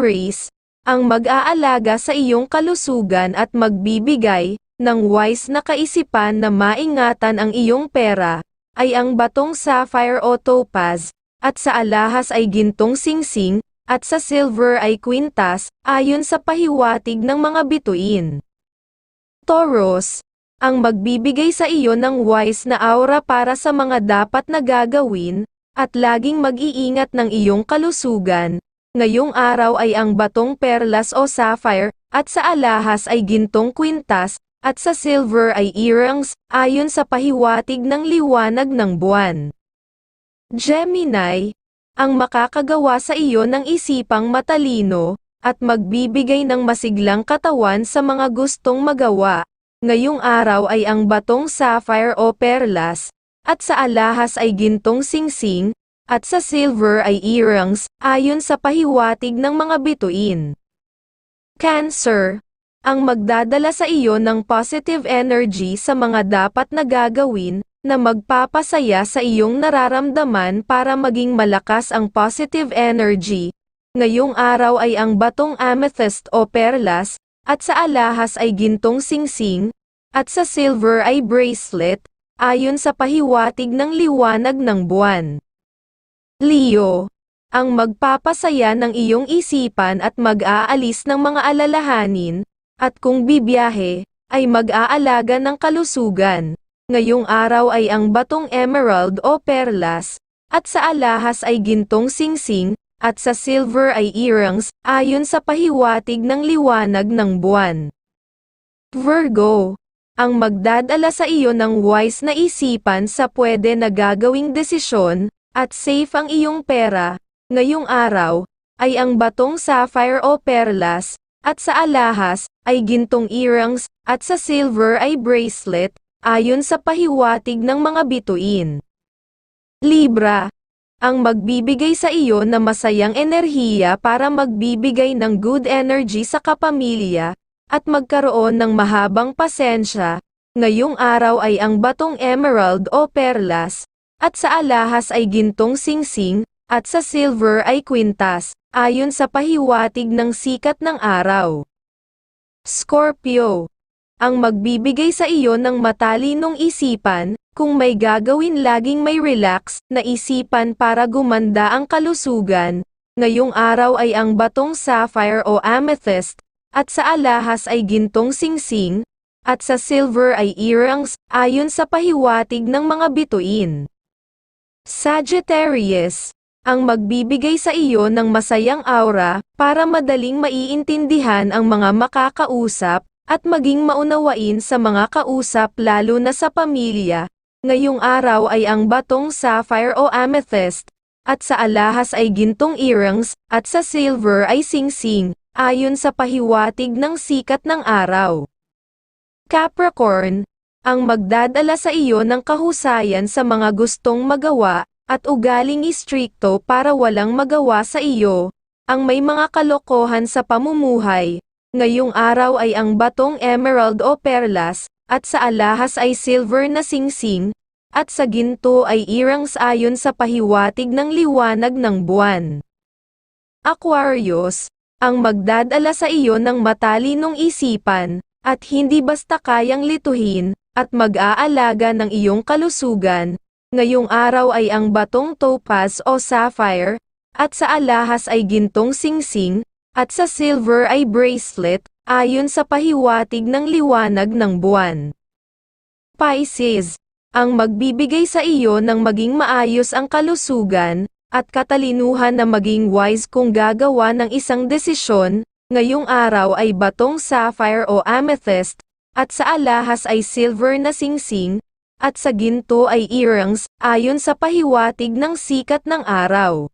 Aries, ang mag-aalaga sa iyong kalusugan at magbibigay ng wise na kaisipan na maingatan ang iyong pera, ay ang batong sapphire o topaz, at sa alahas ay gintong singsing, at sa silver ay quintas, ayon sa pahiwatig ng mga bituin. Taurus, ang magbibigay sa iyo ng wise na aura para sa mga dapat na gagawin, at laging mag-iingat ng iyong kalusugan. Ngayong araw ay ang batong perlas o sapphire, at sa alahas ay gintong kwintas, at sa silver ay earrings, ayon sa pahiwatig ng liwanag ng buwan. Gemini, ang makakagawa sa iyo ng isipang matalino, at magbibigay ng masiglang katawan sa mga gustong magawa. Ngayong araw ay ang batong sapphire o perlas, at sa alahas ay gintong singsing, at sa silver ay earrings, ayon sa pahiwatig ng mga bituin. Cancer, ang magdadala sa iyo ng positive energy sa mga dapat na gagawin, na magpapasaya sa iyong nararamdaman para maging malakas ang positive energy. Ngayong araw ay ang batong amethyst o perlas, at sa alahas ay gintong singsing, at sa silver ay bracelet, ayon sa pahiwatig ng liwanag ng buwan. Leo, ang magpapasaya ng iyong isipan at mag-aalis ng mga alalahanin, at kung bibiyahe, ay mag-aalaga ng kalusugan. Ngayong araw ay ang batong emerald o perlas, at sa alahas ay gintong singsing, at sa silver ay earrings, ayon sa pahiwatig ng liwanag ng buwan. Virgo, ang magdadala sa iyo ng wise na isipan sa pwede na gagawing desisyon, at safe ang iyong pera, ngayong araw, ay ang batong sapphire o perlas, at sa alahas, ay gintong earrings, at sa silver ay bracelet, ayon sa pahiwatig ng mga bituin. Libra, ang magbibigay sa iyo na masayang enerhiya para magbibigay ng good energy sa kapamilya, at magkaroon ng mahabang pasensya, ngayong araw ay ang batong emerald o perlas, at sa alahas ay gintong singsing, at sa silver ay kwintas, ayon sa pahiwatig ng sikat ng araw. Scorpio ang magbibigay sa iyo ng matalinong isipan, kung may gagawin laging may relax na isipan para gumanda ang kalusugan. Ngayong araw ay ang batong sapphire o amethyst, at sa alahas ay gintong singsing, at sa silver ay earrings, ayon sa pahiwatig ng mga bituin. Sagittarius, ang magbibigay sa iyo ng masayang aura, para madaling maiintindihan ang mga makakausap, at maging maunawain sa mga kausap lalo na sa pamilya. Ngayong araw ay ang batong sapphire o amethyst, at sa alahas ay gintong earrings, at sa silver ay singsing, ayon sa pahiwatig ng sikat ng araw. Capricorn, ang magdadala sa iyo ng kahusayan sa mga gustong magawa, at ugaling istrikto para walang magawa sa iyo, ang may mga kalokohan sa pamumuhay, Ngayong araw ay ang batong emerald o perlas, at sa alahas ay silver na singsing, at sa ginto ay earrings ayon sa pahiwatig ng liwanag ng buwan. Aquarius, ang magdadala sa iyo ng matalinong isipan, at hindi basta kayang lituhin, at mag-aalaga ng iyong kalusugan, ngayong araw ay ang batong topaz o sapphire, at sa alahas ay gintong singsing, at sa silver ay bracelet, ayon sa pahiwatig ng liwanag ng buwan. Pisces, ang magbibigay sa iyo ng maging maayos ang kalusugan, at katalinuhan na maging wise kung gagawa ng isang desisyon, ngayong araw ay batong sapphire o amethyst, at sa alahas ay silver na singsing, at sa ginto ay earrings, ayon sa pahiwatig ng sikat ng araw.